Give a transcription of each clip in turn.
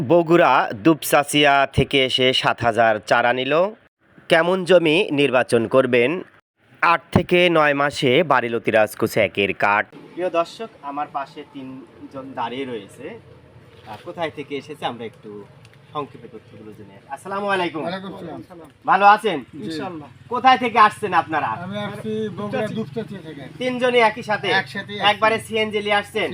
বগুড়া দুপসাসিয়া থেকে এসে সাত হাজার চারা নিল। কেমন জমি নির্বাচন করবেন? আট থেকে নয় মাসে বাড়িলতি রাজকুচে একের কাঠ। প্রিয় দর্শক, আমার পাশে তিনজন দাঁড়িয়ে রয়েছে। কোথায় থেকে এসেছে আমরা একটু সংক্ষেপে তথ্যগুলো জেনে। আসসালামু আলাইকুম। ভালো আছেন? কোথায় থেকে আসছেন আপনারা? আমি আসছি বগুড়া দুপচাচি। থেকে। তিনজনই একই সাথে? একবারে সিএনজি নিয়ে আসছেন।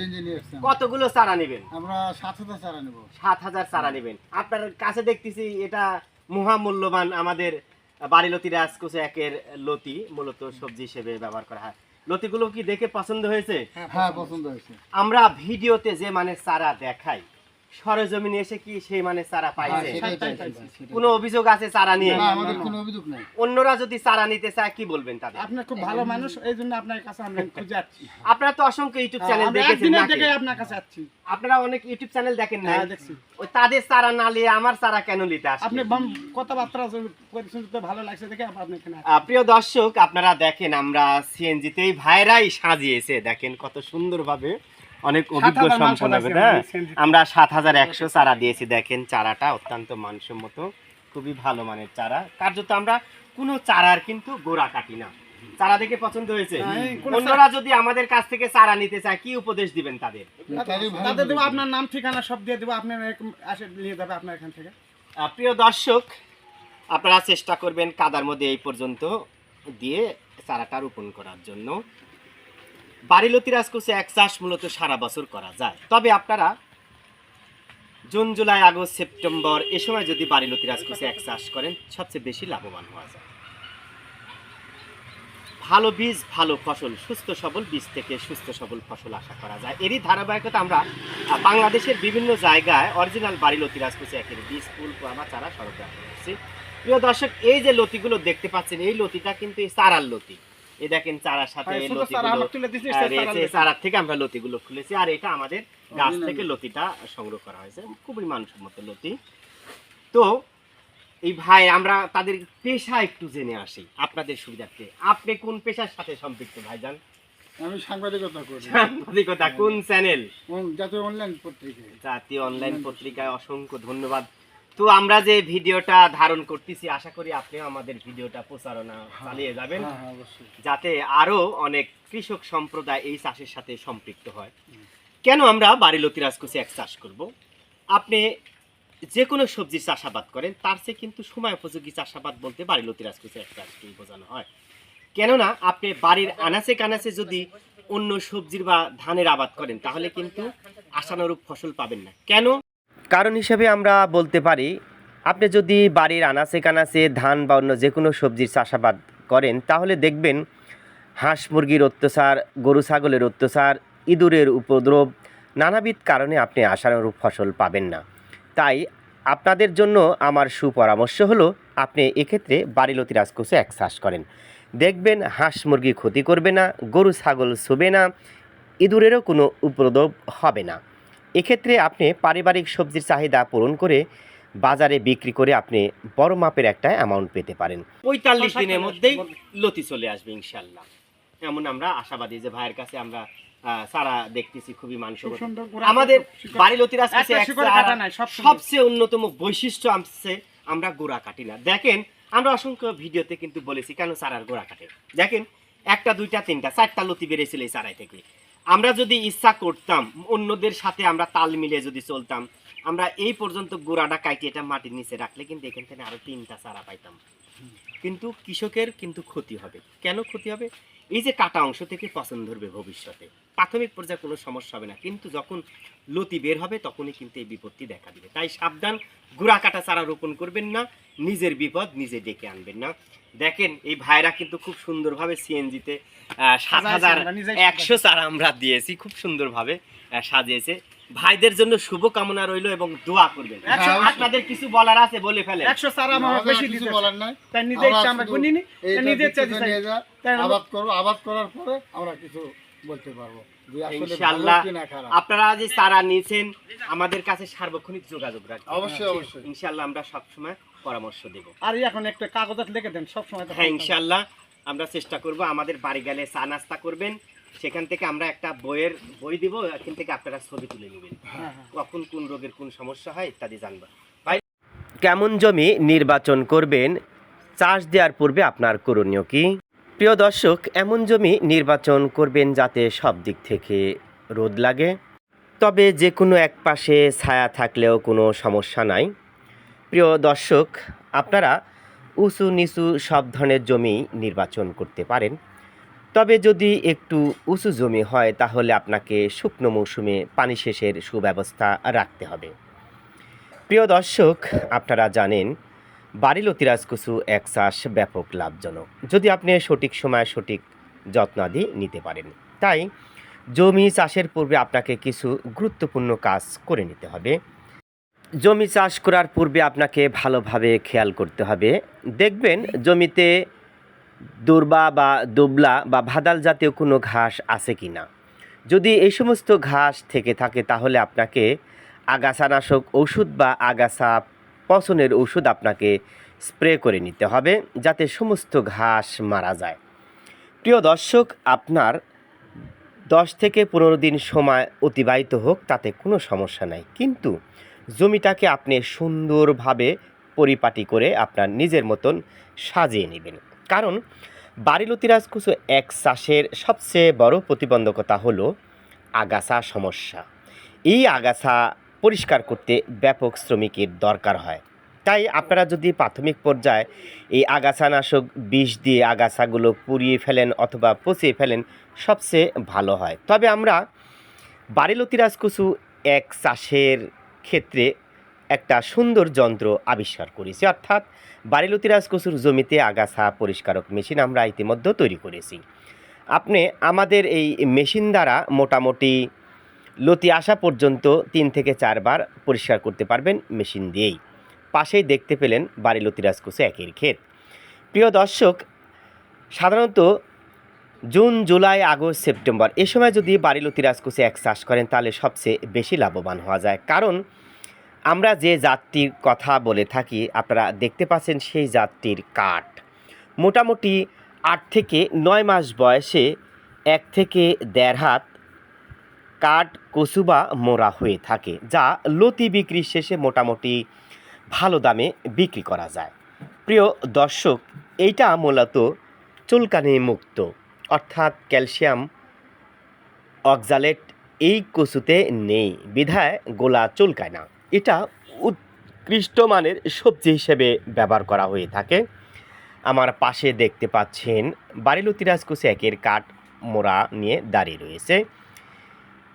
কতগুলো চারা নেবেন? আমরা সাত হাজার চারা নেব। সাত হাজার চারা নেবেন। আপনার কাছে দেখতেছি এটা মহামূল্যবান আমাদের বাড়িলতি রাজকুচে একের লতি মূলত সবজি হিসেবে ব্যবহার করা হয়। লতিগুলো কি দেখে পছন্দ হয়েছে? হ্যাঁ পছন্দ হয়েছে। আমরা ভিডিওতে যে মানে চারা দেখাই সরজমিনে এসে কি সেই মানে চারা হ্যাঁ, পাইছে? কোনো অভিযোগ আছে চারা নিয়ে? না, আমাদের কোনো অভিযোগ নাই। অন্যরা যদি চারা নিতে চায় কি বলবেন তাদের? আপনি খুব ভালো মানুষ এই জন্য আপনার কাছে আমরা খুঁজে যাচ্ছি আপনারা তো অসংখ্য ইউটিউব চ্যানেল দেখেছেন একদিনের নাকি? থেকে আপনার কাছে যাচ্ছি আপনারা অনেক ইউটিউব চ্যানেল দেখেন না হ্যাঁ, দেখছি। ওই তাদের চারা না নিয়ে আমার চারা কেন নিতে আসছে? আপনি বাম- কথাবার্তা পরিশুদ্ধ ভালো লাগছে দেখে আপনি এখানে। প্রিয় দর্শক আপনারা দেখেন আমরা সিএনজিতেই ভাইরাই সাজিয়েছে। দেখেন কত সুন্দরভাবে অনেক অভিজ্ঞ সম্পন্ন হ্যাঁ? আমরা সাত হাজার একশো চারা দিয়েছি দেখেন চারাটা অত্যন্ত মানসম্মত খুবই ভালো মানের চারা। কার্যত আমরা কোনো চারার কিন্তু গোড়া কাটি না। চারা দেখে পছন্দ হয়েছে। হ্যাঁ, অন্যরা যদি আমাদের কাছ থেকে চারা নিতে চায় কি উপদেশ দিবেন তাদের? তাদের দেবো আপনার নাম ঠিকানা সব দিয়ে দেবো আপনি এরকম আসে নিয়ে যাবে আপনার এখান থেকে। প্রিয় দর্শক আপনারা চেষ্টা করবেন কাদার মধ্যে এই পর্যন্ত দিয়ে চারাটা রোপণ করার জন্য। বাড়িলতি রাজকুচে এক চাষ মূলত সারা বছর করা যায়। তবে আপনারা জুন, জুলাই, আগস্ট, সেপ্টেম্বর, এ সময় যদি বাড়িলতি রাজকুচে এক চাষ করেন, সবচেয়ে বেশি লাভবান হওয়া যায়। ভালো বীজ, ভালো ফসল, সুস্থ সবল বীজ থেকে সুস্থ সবল ফসল আশা করা যায়। এরই ধারাবাহিকতা আমরা বাংলাদেশের বিভিন্ন জায়গায় অরিজিনাল বাড়ি লতি রাজকুচি একের বীজ, ফুল পোয়ামা চারা সরবরাহ করছি। প্রিয় দর্শক, এই যে লতিগুলো দেখতে পাচ্ছেন, এই লতিটা কিন্তু এই চারার লতি। এই দেখেন চারার সাথে হ্যাঁ। চারার থেকে আমরা লতিগুলো খুলেছি আর এটা আমাদের গাছ থেকে লতিটা সংগ্রহ করা হয়েছে খুবই মানসম্মত লতি। তো এই ভাই আমরা তাদের পেশা একটু জেনে আসি আপনাদের সুবিধার্থে। আপনি কোন পেশার সাথে সম্পৃক্ত ভাইজান? আমি সাংবাদিকতা করি। সাংবাদিকতা কোন চ্যানেল? জাতীয় অনলাইন পত্রিকায়। জাতীয় অনলাইন পত্রিকায় অসংখ্য ধন্যবাদ। তো আমরা যে ভিডিওটা ধারণ করতেছি আশা করি আপনিও আমাদের ভিডিওটা প্রচারণা চালিয়ে যাবেন। হ্যাঁ হ্যাঁ যাতে আরও অনেক কৃষক সম্প্রদায় এই চাষের সাথে সম্পৃক্ত হয়। কেন আমরা বাড়িলতি রাজকুচি এক চাষ করব? আপনি যে কোনো সবজির চাষাবাদ করেন তার চেয়ে কিন্তু সময় উপযোগী চাষাবাদ বলতে বাড়িলতি রাজকুচি এক চাষকেই বোঝানো হয়। কেননা আপনি বাড়ির আনাচে কানাচে যদি অন্য সবজির বা ধানের আবাদ করেন তাহলে কিন্তু আশানুরূপ ফসল পাবেন না। কেন? কারণ হিসেবে আমরা বলতে পারি, আপনি যদি বাড়ির আনাচে কানাচে ধান বা অন্য যে কোনো সবজির চাষাবাদ করেন, তাহলে দেখবেন হাঁস মুরগির অত্যাচার, গরু ছাগলের অত্যাচার, ইঁদুরের উপদ্রব, নানাবিধ কারণে আপনি আশানুরূপ ফসল পাবেন না। তাই আপনাদের জন্য আমার সুপরামর্শ হলো, আপনি এক্ষেত্রে বাড়ি বাড়িলতি রাজকোষে এক চাষ করেন। দেখবেন হাঁস মুরগি ক্ষতি করবে না, গরু ছাগল ছবে না, ইঁদুরেরও কোনো উপদ্রব হবে না। এক্ষেত্রে আপনি পারিবারিক সবজির চাহিদা পূরণ করে বাজারে বিক্রি করে আপনি বড় মাপের একটা অ্যামাউন্ট পেতে পারেন। পঁয়তাল্লিশ দিনের মধ্যেই লতি চলে আসবে ইনশাল্লাহ। এমন আমরা আশাবাদী যে ভাইয়ের কাছে আমরা সারা দেখতেছি খুবই মানসম্মত আমাদের বাড়ি লতির সুন্দর। সবচেয়ে অন্যতম বৈশিষ্ট্য আছে আমরা গোড়া কাটি না। দেখেন আমরা অসংখ্য ভিডিওতে কিন্তু বলেছি কেন চারার গোড়া কাটে। দেখেন একটা দুইটা তিনটা চারটা লতি বেড়েছিল এই চারাই থেকে। আমরা যদি ইচ্ছা করতাম, অন্যদের সাথে আমরা তাল মিলিয়ে যদি চলতাম, আমরা এই পর্যন্ত গোড়াটা কাটি এটা মাটির নিচে রাখলে কিন্তু এখান থেকে আরও তিনটা চারা পাইতাম। কিন্তু কৃষকের কিন্তু ক্ষতি হবে। কেন ক্ষতি হবে? এই যে কাটা অংশ থেকে পছন্দ ধরবে ভবিষ্যতে প্রাথমিক পর্যায়ে কোনো সমস্যা হবে না কিন্তু যখন লতি বের হবে তখনই কিন্তু এই বিপত্তি দেখা দিবে। তাই সাবধান গুড়া কাটা চারা রোপণ করবেন না নিজের বিপদ নিজে ডেকে আনবেন না। দেখেন এই ভাইরা কিন্তু খুব সুন্দরভাবে সিএনজিতে সাত হাজার একশো চারা আমরা দিয়েছি খুব সুন্দরভাবে সাজিয়েছে। ভাইদের জন্য শুভ কামনা রইল এবং দোয়া করবেন। হ্যাঁ, আপনাদের কিছু বলার আছে বলে আমার আমাদের বেশি কিছু বলার নাই। তাই নিজে আমরা ইচ্ছা আমরা নিজে ইচ্ছা আবাদ করব আবাদ করার পরে আমরা কিছু বলতে পারব ইনশাআল্লাহ। আপনারা যে চারা নিয়েছেন আমাদের কাছে সার্বক্ষণিক যোগাযোগ রাখবেন। অবশ্যই অবশ্যই। ইনশাআল্লাহ আমরা সবসময় পরামর্শ দেব। আর এখন একটা কাগজত লিখে দেন সব সময় হ্যাঁ ইনশাআল্লাহ আমরা চেষ্টা করব আমাদের বাড়ি গেলে চা নাস্তা করবেন। সেখান থেকে আমরা একটা বইয়ের বই দিব এখান থেকে আপনারা ছবি তুলে নেবেন। হ্যাঁ হ্যাঁ। কখন কোন রোগের কোন সমস্যা হয় ইত্যাদি জানবা। কেমন জমি নির্বাচন করবেন চাষ দেওয়ার পূর্বে আপনার করণীয় কি? প্রিয় দর্শক এমন জমি নির্বাচন করবেন যাতে সব দিক থেকে রোদ লাগে। তবে যে কোনো এক পাশে ছায়া থাকলেও কোনো সমস্যা নাই। প্রিয় দর্শক আপনারা উঁচু নিচু সব ধরনের জমি নির্বাচন করতে পারেন। তবে যদি একটু উঁচু জমি হয়, তাহলে আপনাকে শুকনো মৌসুমে পানি সেচের সুব্যবস্থা রাখতে হবে। প্রিয় দর্শক, আপনারা জানেন বাড়িলতি কুসু এক চাষ ব্যাপক লাভজনক। যদি আপনি সঠিক সময়ে সঠিক যত্নাদি নিতে পারেন, তাই জমি চাষের পূর্বে আপনাকে কিছু গুরুত্বপূর্ণ কাজ করে নিতে হবে। জমি চাষ করার পূর্বে আপনাকে ভালোভাবে খেয়াল করতে হবে। দেখবেন, জমিতে দুর্বা বা দুবলা বা ভাদাল জাতীয় কোনো ঘাস আছে কি না? যদি এই সমস্ত ঘাস থেকে থাকে, তাহলে আপনাকে আগাছানাশক ওষুধ বা আগাছা পচনের ওষুধ আপনাকে স্প্রে করে নিতে হবে যাতে সমস্ত ঘাস মারা যায়। প্রিয় দর্শক, আপনার দশ থেকে পনেরো দিন সময় অতিবাহিত হোক, তাতে কোনো সমস্যা নাই। কিন্তু জমিটাকে আপনি সুন্দরভাবে পরিপাটি করে আপনার নিজের মতন সাজিয়ে নেবেন। কারণ বাড়িলতি রাজকুচু এক চাষের সবচেয়ে বড় প্রতিবন্ধকতা হলো আগাছা সমস্যা। এই আগাছা পরিষ্কার করতে ব্যাপক শ্রমিকের দরকার হয়। তাই আপনারা যদি প্রাথমিক পর্যায়ে এই আগাছানাশক বিষ দিয়ে আগাছাগুলো পুড়িয়ে ফেলেন অথবা পচিয়ে ফেলেন, সবচেয়ে ভালো হয়। তবে আমরা বাড়িলতি রাজকুচু এক চাষের ক্ষেত্রে একটা সুন্দর যন্ত্র আবিষ্কার করেছি। অর্থাৎ বাড়িলতি রাজকচুর জমিতে আগাছা পরিষ্কারক মেশিন আমরা ইতিমধ্যে তৈরি করেছি। আপনি আমাদের এই মেশিন দ্বারা মোটামুটি লতি আসা পর্যন্ত তিন থেকে চারবার পরিষ্কার করতে পারবেন মেশিন দিয়েই। পাশেই দেখতে পেলেন বাড়ি লতি রাজকুচু একের ক্ষেত। প্রিয় দর্শক, সাধারণত জুন, জুলাই, আগস্ট, সেপ্টেম্বর এ সময় যদি বাড়ি লতি রাজকুচু এক চাষ করেন তাহলে সবচেয়ে বেশি লাভবান হওয়া যায়। কারণ আমরা যে জাতটির কথা বলে থাকি, আপনারা দেখতে পাচ্ছেন সেই জাতটির কাঠ। মোটামুটি আট থেকে নয় মাস বয়সে এক থেকে দেড় হাত কাঠ কচুবা মোড়া হয়ে থাকে, যা লতি বিক্রির শেষে মোটামুটি ভালো দামে বিক্রি করা যায়। প্রিয় দর্শক, এইটা মূলত চুলকানি মুক্ত, অর্থাৎ ক্যালসিয়াম অক্সালেট এই কচুতে নেই, বিধায় গোলা চুলকায় না। এটা উৎকৃষ্ট মানের সবজি হিসেবে ব্যবহার করা হয়ে থাকে। আমার পাশে দেখতে পাচ্ছেন বাড়িলতিরাজ কুচি একের কাঠ মোড়া নিয়ে দাঁড়িয়ে রয়েছে।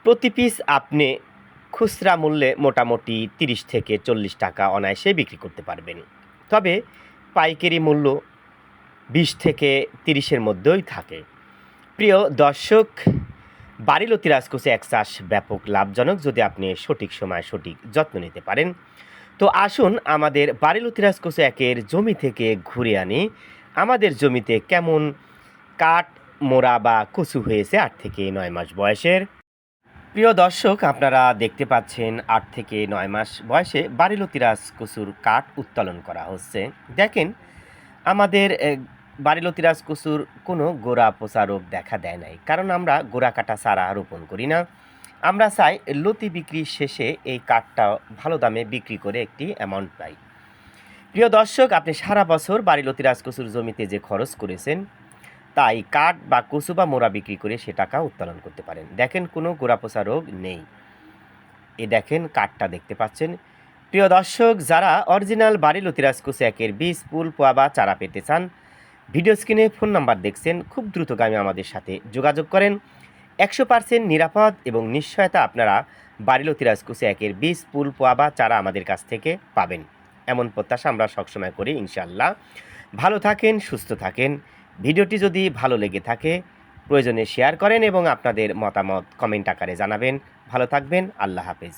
প্রতি পিস আপনি খুচরা মূল্যে মোটামুটি তিরিশ থেকে চল্লিশ টাকা অনায়াসে বিক্রি করতে পারবেন। তবে পাইকারি মূল্য বিশ থেকে তিরিশের মধ্যেই থাকে। প্রিয় দর্শক বাড়িলতি রাজকোষে এক চাষ ব্যাপক লাভজনক যদি আপনি সঠিক সময় সঠিক যত্ন নিতে পারেন। তো আসুন আমাদের বাড়িলতি রাজকোষে একের জমি থেকে ঘুরে আনি। আমাদের জমিতে কেমন কাঠ, মোড়া বা কচু হয়েছে আট থেকে নয় মাস বয়সের? প্রিয় দর্শক, আপনারা দেখতে পাচ্ছেন আট থেকে নয় মাস বয়সে বাড়িলতিরাজ কচুর কাঠ উত্তোলন করা হচ্ছে। দেখেন, আমাদের এ, বাড়িলতিরাজ কচুর কোনো গোড়া পচা রোগ দেখা দেয় নাই। কারণ আমরা গোড়া কাটা চারা রোপণ করি না। আমরা চাই লতি বিক্রির শেষে এই কাঠটা ভালো দামে বিক্রি করে একটি অ্যামাউন্ট পাই। প্রিয় দর্শক আপনি সারা বছর বাড়িলতি রাজকচুর জমিতে যে খরচ করেছেন তাই কাঠ বা কচু বা মোড়া বিক্রি করে সে টাকা উত্তোলন করতে পারেন। দেখেন কোনো গোড়া গোড়াপোষা রোগ নেই। এ দেখেন কাঠটা দেখতে পাচ্ছেন। প্রিয় দর্শক যারা অরিজিনাল বাড়ি লতিরাজ কুচু একের বীজ পুল পোয়া বা চারা পেতে চান ভিডিও স্ক্রিনে ফোন নাম্বার দেখছেন, খুব দ্রুতগামী আমাদের সাথে যোগাযোগ করেন। একশো পার্সেন্ট নিরাপদ এবং নিশ্চয়তা আপনারা বাড়িলতি রাজকুচি একের বীজ, পুল পোয়া বা চারা আমাদের কাছ থেকে পাবেন। এমন প্রত্যাশা আমরা সবসময় করি ইনশাল্লাহ ভালো থাকেন, সুস্থ থাকেন। ভিডিওটি যদি ভালো লেগে থাকে, প্রয়োজনে শেয়ার করেন এবং আপনাদের মতামত কমেন্ট আকারে জানাবেন। ভালো থাকবেন, আল্লাহ হাফেজ।